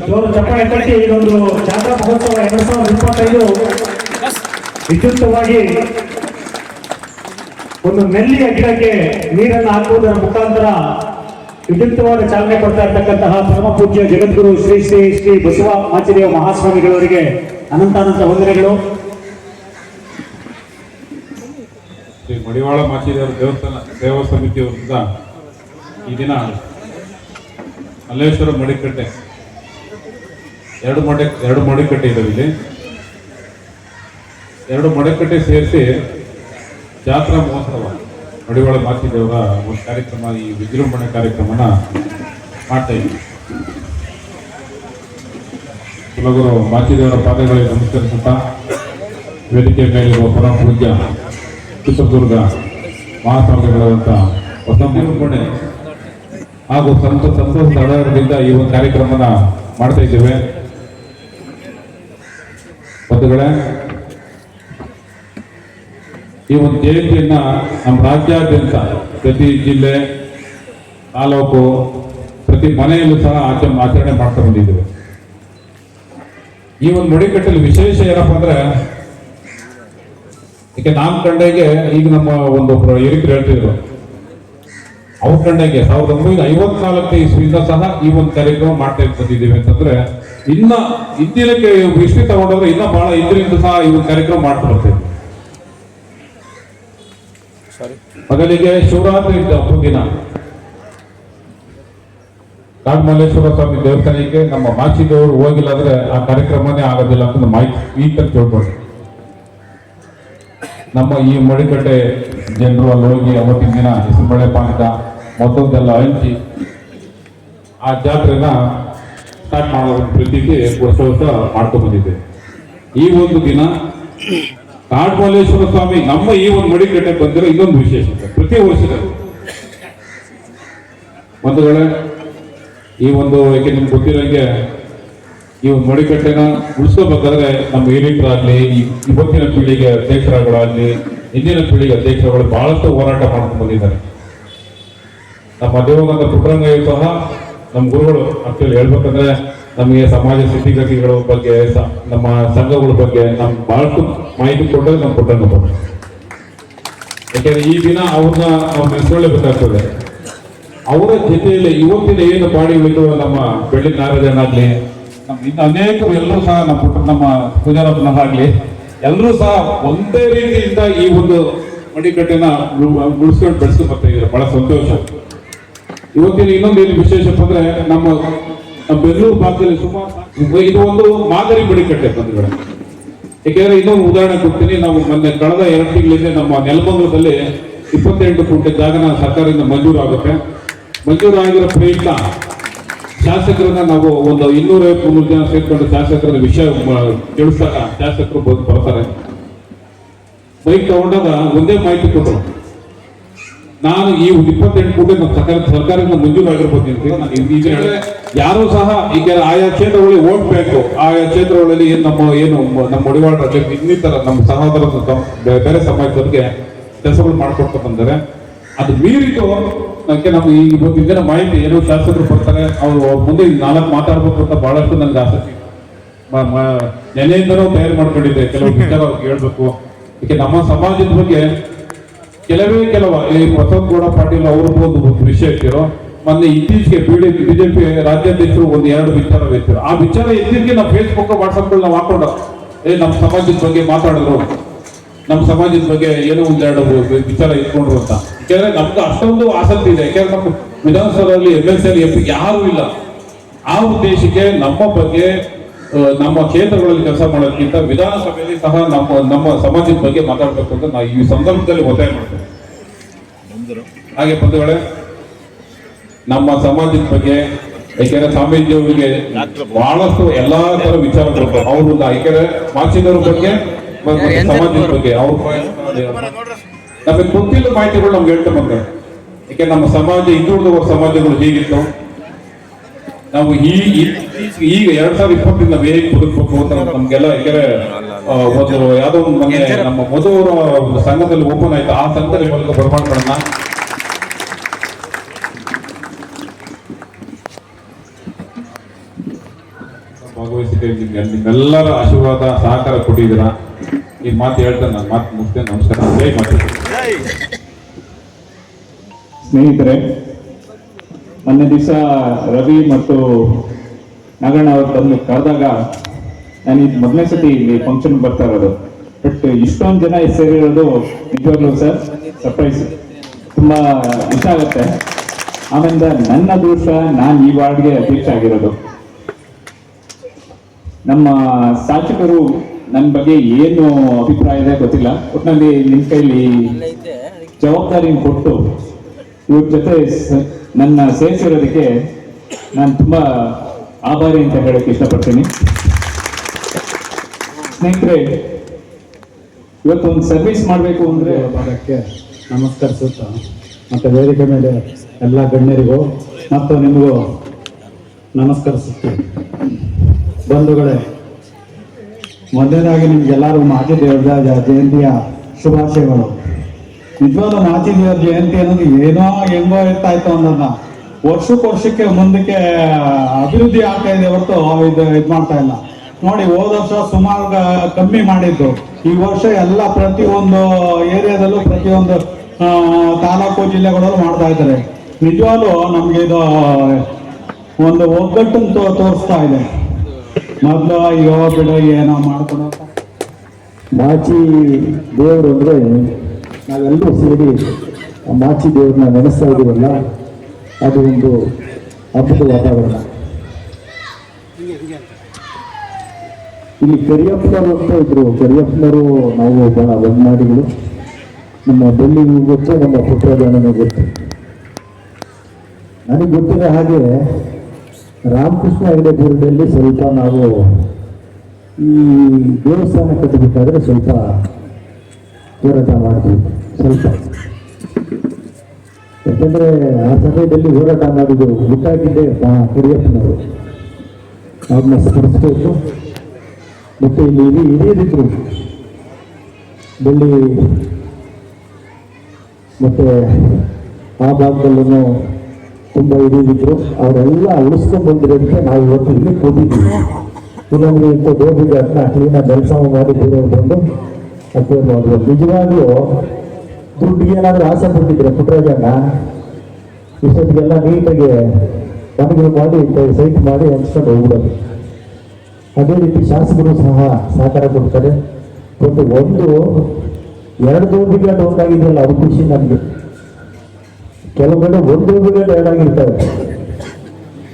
ಜೋರು ಚಪ್ಪಾಳೆ ಕಟ್ಟಿ ಇದೊಂದು ಜಾತ್ರಾ ಮಹೋತ್ಸವ ಎರಡ್ ಸಾವಿರದ ಇಪ್ಪತ್ತೈದು. ಒಂದು ನೆಲ್ಲಿಯ ಗಿಡಕ್ಕೆ ನೀರನ್ನು ಹಾಕುವುದರ ಮುಖಾಂತರ ವಿದ್ಯುಕ್ತವಾದ ಚಾಲನೆ ಕೊಡ್ತಾ ಇರ್ತಕ್ಕಂತಹ ಪರಮ ಪೂಜ್ಯ ಜಗದ್ಗುರು ಶ್ರೀ ಶ್ರೀ ಶ್ರೀ ಬಸವ ಆಚಾರ್ಯ ಮಹಾಸ್ವಾಮಿಗಳವರಿಗೆ ಅನಂತಾನಂತ ವಂದನೆಗಳು. ಶ್ರೀ ಮಡಿವಾಳ ಮಾಚಾರ್ಯ ದೇವಸ್ಥಾನ ಸೇವಾ ಸಮಿತಿಯವರಿಂದ ಈ ದಿನ ಮಲ್ಲೇಶ್ವರ ಮಡಿಕಟ್ಟೆ. ಎರಡು ಮಡೆ, ಎರಡು ಮಡಿಕಟ್ಟೆ ಇದಾವೆ ಇಲ್ಲಿ. ಎರಡು ಮಡಿಕಟ್ಟೆ ಸೇರಿಸಿ ಜಾತ್ರಾ ಮಹೋತ್ಸವ. ಮಡಿವಾಳ ಮಾಚಿದೇವರ ಒಂದು ಕಾರ್ಯಕ್ರಮ, ಈ ವಿಜೃಂಭಣೆ ಕಾರ್ಯಕ್ರಮನ ಮಾಡ್ತಾ ಇದ್ದೀವಿ ಕುಲಗುರು ಮಾಚಿದೇವರ ಪಾದಗಳಿಗೆ ನಮಸ್ಕರಿಸುತ್ತಾ ವೇದಿಕೆ ಮೇಲಿರುವ ಪರಮ ಪೂಜ್ಯ ಚಿತ್ರದುರ್ಗ ಮಹಾಸ್ವಾಮಿಗಳಂತ ಹೊಸ ನಿರೂಪಣೆ ಹಾಗೂ ಸಂತ ಸಂತೋಷ ಸಡಗರದಿಂದ ಈ ಒಂದು ಕಾರ್ಯಕ್ರಮನ ಮಾಡ್ತಾ ಇದ್ದೇವೆ. ಬಂಧುಗಳೇ, ಈ ಒಂದು ಜಯಂತಿಯನ್ನ ನಮ್ಮ ರಾಜ್ಯಾದ್ಯಂತ ಪ್ರತಿ ಜಿಲ್ಲೆ, ತಾಲೂಕು, ಪ್ರತಿ ಮನೆಯಲ್ಲೂ ಸಹ ಆಚರಣೆ ಆಚರಣೆ ಮಾಡ್ತಾ ಬಂದಿದ್ದೇವೆ. ಈ ಒಂದು ನುಡಿಕಟ್ಟಲ್ಲಿ ವಿಶೇಷ ಏನಪ್ಪ ಅಂದ್ರೆ ಈಗ ನಾಮ ಕಂಡೆಗೆ ಈಗ ನಮ್ಮ ಒಂದು ಹಿರಿಕರು ಹೇಳ್ತಿದ್ರು. ಕಂಡೆಗೆ ಸಾವಿರದ ಒಂಬೈನೂರ ಐವತ್ನಾಲ್ಕು ಇಸ್ವಿಯಿಂದ ಸಹ ಈ ಒಂದು ಕಾರ್ಯಕ್ರಮ ಮಾಡ್ತಾ ಬಂದಿದ್ದೀವಿ ಅಂತಂದ್ರೆ ಇನ್ನ ಹಿಂದಿನಕ್ಕೆ ಹಿಸ್ಟ್ರಿ ತಗೊಂಡ್ರೆ ಇನ್ನ ಬಹಳ ಇದರಿಂದ ಸಹ ಈ ಒಂದು ಕಾರ್ಯಕ್ರಮ ಮಾಡ್ತಾ ಬರ್ತೀವಿ ಮೊದಲಿಗೆ ಶಿವರಾತ್ರಿ ದಿನ. ಕಾಡ್ಮಲ್ಲೇಶ್ವರ ಸ್ವಾಮಿ ದೇವಸ್ಥಾನಕ್ಕೆ ನಮ್ಮ ಮಾಚಿದವರು ಹೋಗಿಲ್ಲ ಅಂದ್ರೆ ಆ ಕಾರ್ಯಕ್ರಮನೇ ಆಗೋದಿಲ್ಲ ಅಂತ ಮಾಹಿತಿ ಈ ತರ ತಿಳ್ಕೊಂಡ್ರು ನಮ್ಮ ಈ ಮಡಿಕಟ್ಟೆ ಜನರು ಅಲ್ಲಿ ಹೋಗಿ ಅವತ್ತಿನ ದಿನ ಹೆಸರುಬಳೆ ಪಾನಕ ಮತ್ತೊಂದೆಲ್ಲ ಹಂಚಿ ಆ ಜಾತ್ರೆನ ಸ್ಟಾರ್ಟ್ ಮಾಡೋ ಒಂದು ಪ್ರೀತಿಗೆ ವರ್ಷ ವರ್ಷ ಮಾಡ್ಕೊಂಡು ಬಂದಿದ್ದೆ. ಈ ಒಂದು ದಿನ ಕಾಡ್ಮಲ್ಲೇಶ್ವರ ಸ್ವಾಮಿ ನಮ್ಮ ಈ ಒಂದು ಮಡಿಕಟ್ಟೆ ಬಂದಿರೋ ಇನ್ನೊಂದು ವಿಶೇಷತೆ ಪ್ರತಿ ವರ್ಷದಲ್ಲಿ. ವೇಳೆ ಈ ಒಂದು ಯಾಕೆ ನಿಮ್ಗೆ ಗೊತ್ತಿರೋಂಗೆ ಈ ಒಂದು ಮಡಿಕಟ್ಟೆನ ಉಳಿಸ್ಕೋಬೇಕಾದ್ರೆ ನಮ್ಮ ಈ ಇವತ್ತಿನ ಪೀಳಿಗೆ ಅಧ್ಯಕ್ಷರುಗಳಾಗ್ಲಿ, ಹಿಂದಿನ ಪೀಳಿಗೆ ಅಧ್ಯಕ್ಷರುಗಳು ಬಹಳಷ್ಟು ಹೋರಾಟ ಮಾಡ್ಕೊಂಡು ಬಂದಿದ್ದಾರೆ. ನಮ್ಮ ದೇವಗಂಧ ಪುಟ್ಟರಂಗಯ್ಯ ಸಹ ನಮ್ಮ ಗುರುಗಳು ಆಕ್ಚುಲಿ ಹೇಳ್ಬೇಕಂದ್ರೆ ನಮಗೆ ಸಮಾಜ ಸ್ಥಿತಿಗತಿಗಳ ಬಗ್ಗೆ ನಮ್ಮ ಸಂಘಗಳ ಬಗ್ಗೆ ನಮ್ಗೆ ಬಹಳಷ್ಟು ಮಾಹಿತಿ ಕೊಟ್ಟರೆ ನಮ್ಮ ಪುಟ್ಟರಂಗ ಯಾಕೆಂದ್ರೆ ಈ ದಿನ ಅವ್ರನ್ನ ನಾವು ನೆನೆಸ್ಕೊಳ್ಳೇಬೇಕಾಗ್ತದೆ. ಅವರ ಜೊತೆಯಲ್ಲಿ ಇವತ್ತಿನ ಏನು ಬಾಡಿ ಉಳಿದು ನಮ್ಮ ಬೆಳ್ಳಿ ನಾರಾಯಣಾಗ್ಲಿ ನಮ್ಮ ಇನ್ನು ಅನೇಕರು ಎಲ್ಲರೂ ಸಹ ನಮ್ಮ ಪುಟ್ಟ, ನಮ್ಮ ಪೂಜಾರಪ್ಪನಾಗ್ಲಿ ಎಲ್ಲರೂ ಸಹ ಒಂದೇ ರೀತಿಯಿಂದ ಈ ಒಂದು ಮಡಿಕಟ್ಟೆನ ಉಳ್- ಉಳಿಸ್ಕೊಂಡು ಬೆಳೆಸ್ಕೊಂಡು ಬರ್ತಾ ಇದ್ದಾರೆ. ಬಹಳ ಸಂತೋಷ. ಇವತ್ತಿನ ಇನ್ನೊಂದು ಏನು ವಿಶೇಷಪ್ಪ ಅಂದ್ರೆ ನಮ್ಮ ಬೆಂಗಳೂರು ಭಾಗದಲ್ಲಿ ಸುಮಾರು ಇದು ಒಂದು ಮಾದರಿ ಮಡಿಕಟ್ಟೆ ಬಂಧುಗಳೇ ಯಾಕೆಂದ್ರೆ ಇನ್ನೊಂದು ಉದಾಹರಣೆ ಕೊಡ್ತೀನಿ, ನಾವು ಮೊನ್ನೆ ಕಳೆದ ಎರಡು ತಿಂಗಳಿಂದ ನಮ್ಮ ನೆಲಮಂಗಲದಲ್ಲಿ ಇಪ್ಪತ್ತೆಂಟು ಕೋಟಿ ಜಾಗನ ಸರ್ಕಾರದಿಂದ ಮಂಜೂರು ಆಗುತ್ತೆ. ಮಂಜೂರು ಆಗಿರೋ ಪ್ರಯುಕ್ತ ಶಾಸಕರನ್ನ ನಾವು ಒಂದು ಇನ್ನೂರ ಮುನ್ನೂರು ಜನ ಸೇರ್ಕೊಂಡು ಶಾಸಕರ ವಿಷಯ ತಿಳಿಸ್ತಾರ ಶಾಸಕರು ಬಂದು ಬರ್ತಾರೆ. ಬೈಕ್ ತಗೊಂಡಾಗ ಒಂದೇ ಮಾಹಿತಿ ಕೊಟ್ಟರು ನಾನು ಈ ಇಪ್ಪತ್ತೆಂಟು ಕೋಟಿ ನಮ್ಮ ಸರ್ಕಾರ ಸರ್ಕಾರದಿಂದ ಮಂಜೂರು ಆಗಿರ್ಬೋದು ಅಂತ ನಾನು ಈಗ- ಯಾರು ಸಹ ಈಗ ಆಯಾ ಕ್ಷೇತ್ರಗಳಲ್ಲಿ ಓಟ್ ಬೇಕು. ಆಯಾ ಕ್ಷೇತ್ರಗಳಲ್ಲಿ ಏನು ನಮ್ಮ ಏನು ನಮ್ಮ ನಮ್ಮ ರಾಜ್ಯಕ್ಕೆ ಇನ್ನಿತರ ನಮ್ಮ ಸಹೋದರ ಬೇರೆ ಸಮಾಜದವರಿಗೆ ಕೆಲಸಗಳು ಮಾಡ್ಕೊಡ್ತಾ ಬಂದರೆ ಅದು ಮೀರಿತು ನನಗೆ ನಮ್ಮ ಈ ಇವತ್ತಿನ ದಿನ ಮಾಹಿತಿ ಏನೋ ಶಾಸಕರು ಬರ್ತಾರೆ ಅವರು ಮುಂದೆ ನಾಲ್ಕು ಮಾತಾಡ್ಬೇಕು ಅಂತ ಬಹಳಷ್ಟು ನನಗೆ ಆಸಕ್ತಿ. ನೆನೆಯಿಂದನೂ ತಯಾರು ಮಾಡ್ಕೊಂಡಿದ್ದೆ. ಕೆಲವು ವಿಚಾರ ಹೇಳ್ಬೇಕು ಯಾಕೆ ನಮ್ಮ ಸಮಾಜದ ಬಗ್ಗೆ ಕೆಲವೇ ಕೆಲವ ಈ ಬಸವನಗೌಡ ಪಾಟೀಲ್ ಅವರು ಒಂದು ವಿಷಯ ಇಟ್ಟಿರೋ, ಮೊನ್ನೆ ಇತ್ತೀಚೆಗೆ ಬಿಜೆಪಿ ಬಿಜೆಪಿ ರಾಜ್ಯಾಧ್ಯಕ್ಷರು ಒಂದು ಎರಡು ವಿಚಾರ ಎತ್ತಿರು ಆ ವಿಚಾರ ಎತ್ತಿದ್ಕೆ ನಾವು ಫೇಸ್ಬುಕ್ ವಾಟ್ಸಪ್ ನಾವು ಹಾಕೊಂಡು, ಏ ನಮ್ಮ ಸಮಾಜದ ಬಗ್ಗೆ ಮಾತಾಡಿದ್ರು ನಮ್ಮ ಸಮಾಜದ ಬಗ್ಗೆ ಏನೋ ಒಂದೆರಡು ವಿಚಾರ ಇಟ್ಕೊಂಡ್ರು ಅಂತ. ಯಾಕೆಂದ್ರೆ ನಮ್ಗೆ ಅಷ್ಟೊಂದು ಆಸಕ್ತಿ ಇದೆ. ಯಾಕೆಂದ್ರೆ ನಮ್ಮ ವಿಧಾನಸಭೆಯಲ್ಲಿ M L C M P ಯಾರೂ ಇಲ್ಲ. ಆ ಉದ್ದೇಶಕ್ಕೆ ನಮ್ಮ ಬಗ್ಗೆ ನಮ್ಮ ಕ್ಷೇತ್ರಗಳಲ್ಲಿ ಕೆಲಸ ಮಾಡೋದಕ್ಕಿಂತ ವಿಧಾನಸಭೆಯಲ್ಲಿ ಸಹ ನಮ್ಮ ನಮ್ಮ ಸಮಾಜದ ಬಗ್ಗೆ ಮಾತಾಡಬೇಕು ಅಂತ ನಾವು ಈ ಸಂದರ್ಭದಲ್ಲಿ ಒತ್ತಾಯ ಮಾಡ್ತೇವೆ. ಹಾಗೆ ಬಂಧುಗಳೇ ನಮ್ಮ ಸಮಾಜದ ಬಗ್ಗೆ ಯಾಕೆಂದ್ರೆ ಸ್ವಾಮೀಜಿ ಅವರಿಗೆ ಬಹಳಷ್ಟು ಎಲ್ಲಾ ತರ ವಿಚಾರ ಅವರು ಯಾಕೆಂದ್ರೆ ಮಾಚಿದವ್ರ ಬಗ್ಗೆ ಸಮಾಜದ ಬಗ್ಗೆ ಅವ್ರ ನಮಗೆ ಗೊತ್ತಿಲ್ಲ ಮಾಹಿತಿಗಳು ನಮ್ಗೆ ಹೇಳ್ತಾ ಬಂದ್ರೆ ಯಾಕೆ ನಮ್ಮ ಸಮಾಜ ಹಿಂದುಳಿದ ಸಮಾಜಗಳು ಹೇಗಿತ್ತು? ನಾವು ಈ ಈಗ ಎರಡ್ ಸಾವಿರದ ಇಪ್ಪತ್ತಿಂದ ನಾವು ಹೇಗೆ ಬದುಕಬೇಕು ಅಂತ ನಮ್ಗೆಲ್ಲ ಯಾಕೆಂದ್ರೆ ಆ, ಒಂದು ಯಾವ್ದೋ ಒಂದು ಮೊನ್ನೆ ನಮ್ಮ ಮಧುವರ ಸಂಘದಲ್ಲಿ ಓಪನ್ ಆಯ್ತು. ಆ ಸಂಘದಲ್ಲಿ ಮೂಲಕ ಬರ್ಮಾಡ್ಕೊಳ್ಳೋಣ ನಿಮ್ಗೆ ನಿಮ್ಮೆಲ್ಲರ ಆಶೀರ್ವಾದ, ಸಹಕಾರ ಕೊಟ್ಟಿದ್ದೀರಾ? ಈ ಮಾತು ಹೇಳ್ತಾರೆ ನನ್ನ ಮಾತು ಮುಗಿಸ್ತೇನೆ ನಮಸ್ಕಾರ. ಜೈ ಮಾತು. ಸ್ನೇಹಿತರೆ, ಮೊನ್ನೆ ದಿವಸ ರವಿ ಮತ್ತು ನಾಗಣ್ಣ ಅವರು ತಂದು ಕರೆದಾಗ ನಾನು ಇದು ಮೊದಲನೇ ಸತಿ ಇಲ್ಲಿ ಫಂಕ್ಷನ್ ಬರ್ತಾ ಇರೋದು. ಬಟ್ ಇಷ್ಟೊಂದು ಜನ ಸೇರಿರೋದು ನಿಜವಾಗ್ಲೂ ಸರ್ ಸರ್ಪ್ರೈಸ್ ತುಂಬಾ ಇಷ್ಟ ಆಗುತ್ತೆ. ಆಮೇಲೆ ನನ್ನ ಅದೃಷ್ಟ ನಾನು ಈ ವಾರ್ಡ್ಗೆ ಅಧ್ಯಕ್ಷ ಆಗಿರೋದು. ನಮ್ಮ ಶಾಸಕರು ನನ್ನ ಬಗ್ಗೆ ಏನು ಅಭಿಪ್ರಾಯ ಇದೆ ಗೊತ್ತಿಲ್ಲ. ಒಟ್ಟಿನಲ್ಲಿ ನಿಮ್ಮ ಕೈಲಿ ಜವಾಬ್ದಾರಿ ಕೊಟ್ಟು ಇವ್ರ ಜೊತೆ ನನ್ನ ಸೇರಿಸಿರೋದಕ್ಕೆ ನಾನು ತುಂಬ ಆಭಾರಿ ಅಂತ ಹೇಳಕ್ಕೆ ಇಷ್ಟಪಡ್ತೀನಿ. ಸ್ನೇಹಿತರೆ ಇವತ್ತು ಒಂದು ಸರ್ವಿಸ್ ಮಾಡಬೇಕು ಅಂದರೆ ಭಾಗಕ್ಕೆ ನಮಸ್ಕರಿಸುತ್ತಾ ಮತ್ತು ವೇದಿಕೆ ಮೇಲೆ ಎಲ್ಲ ಗಣ್ಯರಿಗೂ ಮತ್ತು ನಿಮಗೂ ನಮಸ್ಕರಿಸುತ್ತೀನಿ. ಬಂಧುಗಳೇ, ಮೊದಲನೇದಾಗಿ ನಿಮ್ಗೆಲ್ಲರೂ ದೇವರ ಜಯಂತಿಯ ಶುಭಾಶಯಗಳು. ನಿಜವಾದ ಮಾಜಿ ದೇವರ ಜಯಂತಿ ಅನ್ನೋದು ಏನೋ ಹೆಂಗೋ ಇರ್ತಾ ಇತ್ತು ಅನ್ನೋದನ್ನ ವರ್ಷಕ್ಕೆ ವರ್ಷಕ್ಕೆ ಮುಂದಕ್ಕೆ ಅಭಿವೃದ್ಧಿ ಆಗ್ತಾ ಇದೆ ಹೊರತು ಇದು ಇದು ಮಾಡ್ತಾ ಇಲ್ಲ. ನೋಡಿ, ಹೋದ ವರ್ಷ ಸುಮಾರು ಕಮ್ಮಿ ಮಾಡಿದ್ದು. ಈ ವರ್ಷ ಎಲ್ಲ ಪ್ರತಿಯೊಂದು ಏರಿಯಾದಲ್ಲೂ ಪ್ರತಿಯೊಂದು ತಾಲೂಕು ಜಿಲ್ಲೆಗಳಲ್ಲೂ ಮಾಡ್ತಾ ಇದ್ದಾರೆ. ನಿಜವಾಗ್ಲೂ ನಮ್ಗೆ ಇದು ಒಂದು ಒಗ್ಗಟ್ಟನ್ನು ತೋರಿಸ್ತಾ ಇದೆ. ಮೊದಲು ಅಯ್ಯೋ ಬಿಡು, ಏನೋ ಮಾಡ್ಕೊಡೋ ಮಾಚಿ ದೇವರು ಅಂದರೆ ನಾವೆಲ್ಲರೂ ಸೇರಿ ಆ ಮಾಚಿ ದೇವ್ರನ್ನ ನೆನೆಸ್ತಾ ಇದೀವಲ್ಲ, ಅದು ಒಂದು ಹಬ್ಬದ ವಾತಾವರಣ. ಇಲ್ಲಿ ಕರಿಯಪ್ಪನವರು ಅಂತ ಇದ್ರು. ಕರಿಯಪ್ಪನವರು ನಾವು ಬಹಳ ಒಡನಾಡಿಗಳು ನಮ್ಮ ಬೆಳ್ಳಿಗೂ ಗೊತ್ತು, ನಮ್ಮ ಪುಟ್ಟರಾಜನಿಗೂ ಗೊತ್ತು. ನನಗೆ ಗೊತ್ತಿದೆ ಹಾಗೆ ರಾಮಕೃಷ್ಣ ಹೆಗಡೆ ಬೀರದಲ್ಲಿ ಸ್ವಲ್ಪ ನಾವು ಈ ದೇವಸ್ಥಾನ ಕಟ್ಟಬೇಕಾದ್ರೆ ಸ್ವಲ್ಪ ಹೋರಾಟ ಮಾಡ್ತೀವಿ, ಸ್ವಲ್ಪ. ಯಾಕಂದ್ರೆ ಆ ಸಮಯದಲ್ಲಿ ಹೋರಾಟ ಮಾಡಿದ್ದು ಗೊತ್ತಾಗಿದ್ದೆ ಕರಿಯಪ್ಪನವರು. ಅವ್ರನ್ನ ಸ್ಮರಿಸ್ಬೇಕು. ಮತ್ತೆ ಇಲ್ಲಿ ಇಡೀ ಹಿರಿಯರಿದ್ರು ಬೆಳ್ಳಿ ಮತ್ತೆ ಆ ಭಾಗದಲ್ಲೂ ತುಂಬ ಇದ್ರು ಅವರೆಲ್ಲ ಉಳಿಸ್ಕೊಂಡು ಬಂದಿರೋದಕ್ಕೆ ನಾವು ಇವತ್ತು ಇಲ್ಲಿ ಕೂತಿದ್ದೀವಿ. ಇನ್ನೊಂದು ಇಂಥ ದೇವರಿಗೆ ಅದನ್ನ ಕ್ಲೀನಾಗಿ ಕೆಲಸ ಮಾಡಿ ಬೇರೆಯವ್ರು ಬಂದು ಅದೇ ಮಾಡ್ಬೋದು ನಿಜವಾಗ್ಲೂ ದುಡ್ಡಿಗೆ ಏನಾದರೂ ಆಸೆ ಪಟ್ಟಿದ್ರೆ ಪುಟ್ಟರಾಜಣ್ಣ ಇಷ್ಟೊತ್ತಿಗೆಲ್ಲ ನೀಟಾಗಿ ಮನೆಗಳು ಮಾಡಿ ಸೈಟ್ ಮಾಡಿ ಹಂಚ್ಕೊಂಡು ಹೋಗ್ಬಿಡೋದು. ಅದೇ ರೀತಿ ಶಾಸಕರು ಸಹ ಸಹಕಾರ ಕೊಡ್ತಾರೆ. ಒಂದು, ಎರಡು ದೋಬಿಗಳು ಒಂದಾಗಿದೆಯಲ್ಲ ಅದು ಖುಷಿ ನಮಗೆ. ಕೆಲವು ಕಡೆ ಒಂದು ದೋಬಿಗಳು ಇರ್ತಾರೆ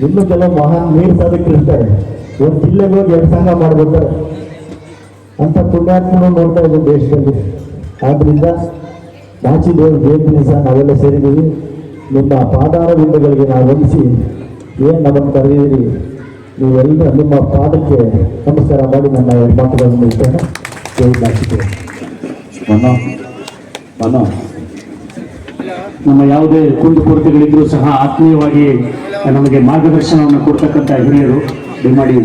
ಇನ್ನು ಕೆಲವು ಮಹಾನ್ ನೀರು ಸಾಧಕರು ಇರ್ತಾರೆ. ಒಂದು ಜಿಲ್ಲೆಗೆ ಹೋಗಿ ಎರಡು ಸಂಘ ಮಾಡ್ಬಿಡ್ತಾರೆ. ಅಂತ ಪುಣ್ಯಾತ್ಮನು ನೋಡ್ತಾ ಇದ್ದೀವಿ ದೇಶದಲ್ಲಿ. ಆದ್ರಿಂದ ಮಾಚಿ ದೇವ್ರ ಜಯಂತಿ ಸಹ ನಾವೆಲ್ಲ ಸೇರಿದ್ದೀವಿ. ನಿಮ್ಮ ಪಾದಾರ ಬಿಂದುಗಳಿಗೆ ನಾವು ವಂದಿಸಿ ಏನು ನಮ್ಮನ್ನು ಕರೆದಿದ್ದೀರಿ ನೀವೆಲ್ಲ ನಿಮ್ಮ ಪಾದಕ್ಕೆ ನಮಸ್ಕಾರ ಮಾಡಿ ನನ್ನ ಮಾತುಗಳನ್ನು ಇರ್ತೇನೆ ಮನೋ ಮನೋ. ನಮ್ಮ ಯಾವುದೇ ಕುಂದುಕೊರತೆಗಳಿದ್ರೂ ಸಹ ಆತ್ಮೀಯವಾಗಿ ನಮಗೆ ಮಾರ್ಗದರ್ಶನವನ್ನು ಕೊಡ್ತಕ್ಕಂಥ ಹಿರಿಯರು ದಯಮಾಡಿ.